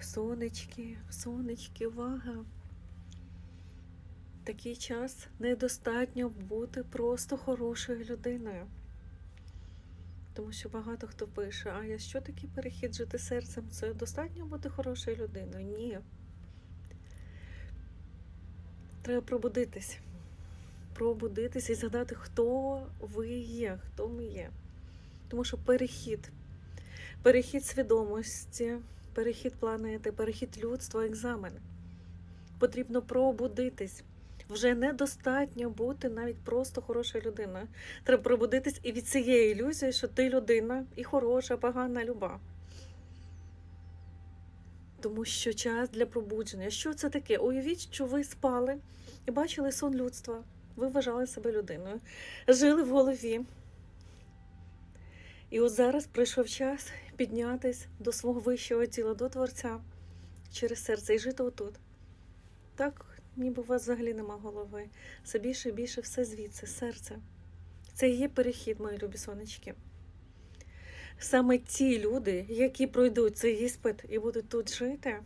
Сонечки, сонечки, увага. Такий час недостатньо бути просто хорошою людиною. Тому що багато хто пише, а я що такий перехід жити серцем? Це достатньо бути хорошою людиною? Ні. Треба пробудитись. Пробудитись і згадати, хто ви є, хто ми є. Тому що перехід, перехід свідомості, перехід планети, перехід людства, екзамен. Потрібно пробудитись. Вже недостатньо бути навіть просто хорошою людиною. Треба пробудитись і від цієї ілюзії, що ти людина і хороша, погана, люба. Тому що час для пробудження. Що це таке? Уявіть, що ви спали і бачили сон людства. Ви вважали себе людиною, жили в голові. І от зараз прийшов час піднятись до свого вищого тіла, до Творця через серце і жити отут. Так, ніби у вас взагалі нема голови. Все більше і більше все звідси, серце. Це і є перехід, мої любі сонечки. Саме ті люди, які пройдуть цей іспит і будуть тут жити,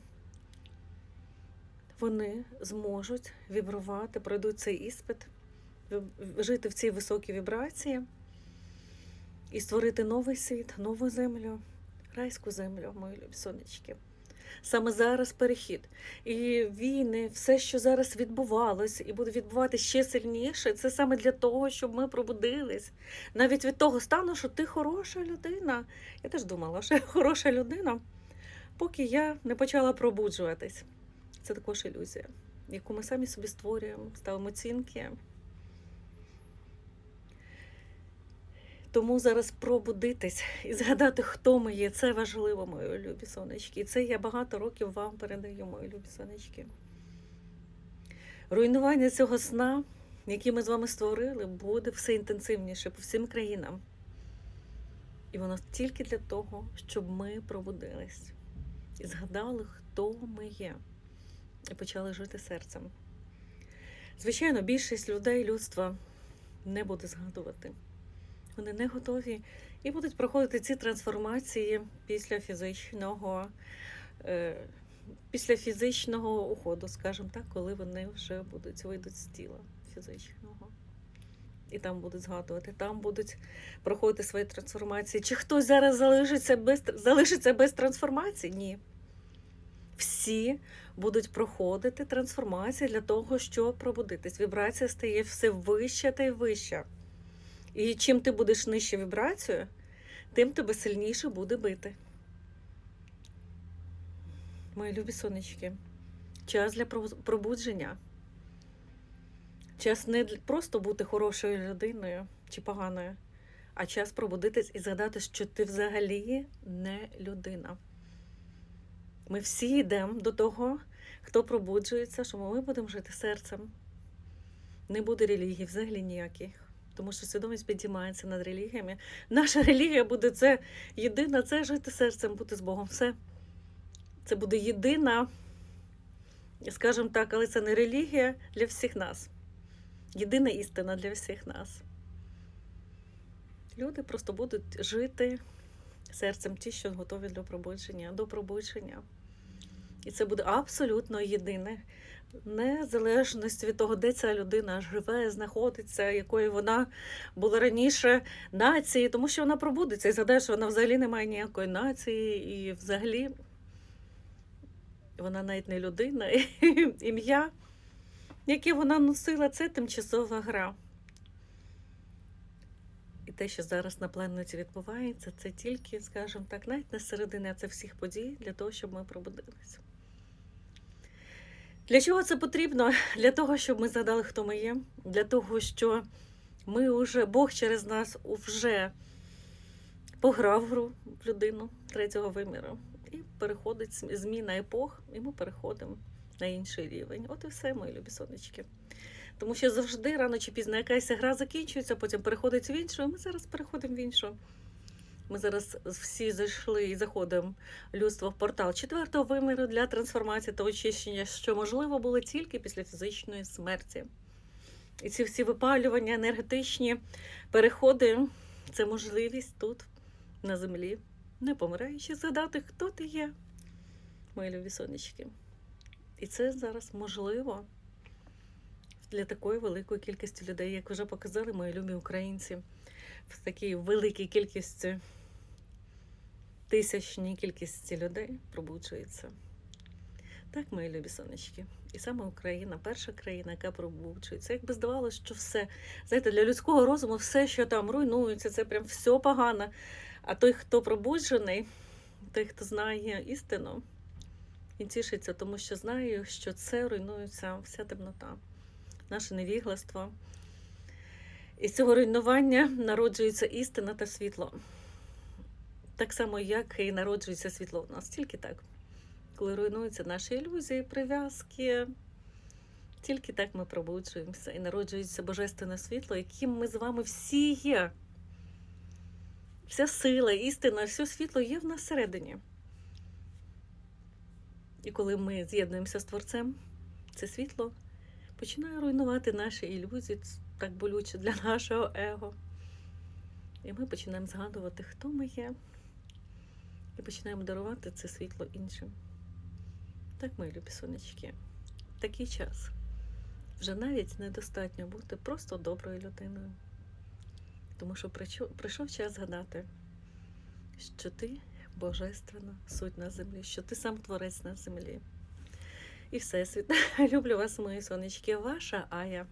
вони зможуть вібрувати, пройдуть цей іспит, жити в цій високій вібрації і створити новий світ, нову землю, райську землю, мої любі сонечки. Саме зараз перехід. І війни, все, що зараз відбувалось, і буде відбуватися ще сильніше, це саме для того, щоб ми пробудились. Навіть від того стану, що ти хороша людина. Я теж думала, що я хороша людина, поки я не почала пробуджуватись. Це також ілюзія, яку ми самі собі створюємо, ставимо оцінки. Тому зараз пробудитись і згадати, хто ми є. Це важливо, мої любі сонечки. І це я багато років вам передаю, мої любі сонечки. Руйнування цього сна, який ми з вами створили, буде все інтенсивніше по всім країнам. І воно тільки для того, щоб ми пробудились і згадали, хто ми є, і почали жити серцем. Звичайно, більшість людей людства не буде згадувати. Вони не готові і будуть проходити ці трансформації після фізичного, е, після фізичного уходу, скажімо так, коли вони вже будуть вийдуть з тіла фізичного. І там будуть згадувати, там будуть проходити свої трансформації. Чи хтось зараз залишиться без, залишиться без трансформації? Ні. Всі будуть проходити трансформації для того, щоб пробудитись. Вібрація стає все вища та й вища. І чим ти будеш нижче вібрацію, тим тебе сильніше буде бити. Мої любі сонечки, час для про- пробудження. Час не просто бути хорошою людиною чи поганою, а час пробудитись і згадати, що ти взагалі не людина. Ми всі йдемо до того, хто пробуджується, що ми будемо жити серцем. Не буде релігії взагалі ніяких тому що свідомість підіймається над релігіями. Наша релігія буде це єдина, це жити серцем, бути з Богом. Все. Це буде єдина, скажімо так, але це не релігія для всіх нас. Єдина істина для всіх нас. Люди просто будуть жити серцем ті, що готові для пробудження, до пробудження. І це буде абсолютно єдине незалежності від того, де ця людина живе, знаходиться, якою вона була раніше нації, тому що вона пробудеться і згадає, що вона взагалі не має ніякої нації, і взагалі вона навіть не людина. Ім'я, яке вона носила, це тимчасова гра. І те, що зараз на планеті відбувається, це тільки, скажімо так, навіть не середина це всіх подій для того, щоб ми пробудилися. Для чого це потрібно? Для того, щоб ми згадали, хто ми є, для того, що ми вже, Бог через нас вже пограв гру в людину третього виміру. І переходить зміна епох, і ми переходимо на інший рівень. От і все, мої любі сонечки. Тому що завжди рано чи пізно якась гра закінчується, потім переходить в іншу, і ми зараз переходимо в іншу. Ми зараз всі зайшли і заходимо людство в портал четвертого виміру для трансформації та очищення, що можливо було тільки після фізичної смерті. І ці всі випалювання, енергетичні переходи це можливість тут, на землі, не помираючи, згадати, хто ти є. мої любі сонечки. І це зараз можливо для такої великої кількості людей, як вже показали мої любі українці, в такій великій кількості, тисячній кількості людей пробуджується. Так, мої любі сонечки. І саме Україна, перша країна, яка пробуджується. Якби здавалося, що все, знаєте, для людського розуму все, що там руйнується, це прям все погано. А той, хто пробуджений, той, хто знає істину, він тішиться, тому що знає, що це руйнується вся темнота, наше невігластво. І з цього руйнування народжується істина та світло. Так само, як і народжується світло в нас, тільки так. Коли руйнуються наші ілюзії, прив'язки, тільки так ми пробуджуємося і народжується божественне світло, яким ми з вами всі є. Вся сила, істина, все світло є в нас всередині. І коли ми з'єднуємося з Творцем, це світло починає руйнувати наші ілюзії, так болюче для нашого его. І ми починаємо згадувати, хто ми є, і починаємо дарувати це світло іншим. Так, мої любі сонечки, такий час. Вже навіть недостатньо бути просто доброю людиною. Тому що прийшов, час згадати, що ти божественна суть на землі, що ти сам творець на землі. І всесвіт. Люблю вас, мої сонечки, ваша Ая.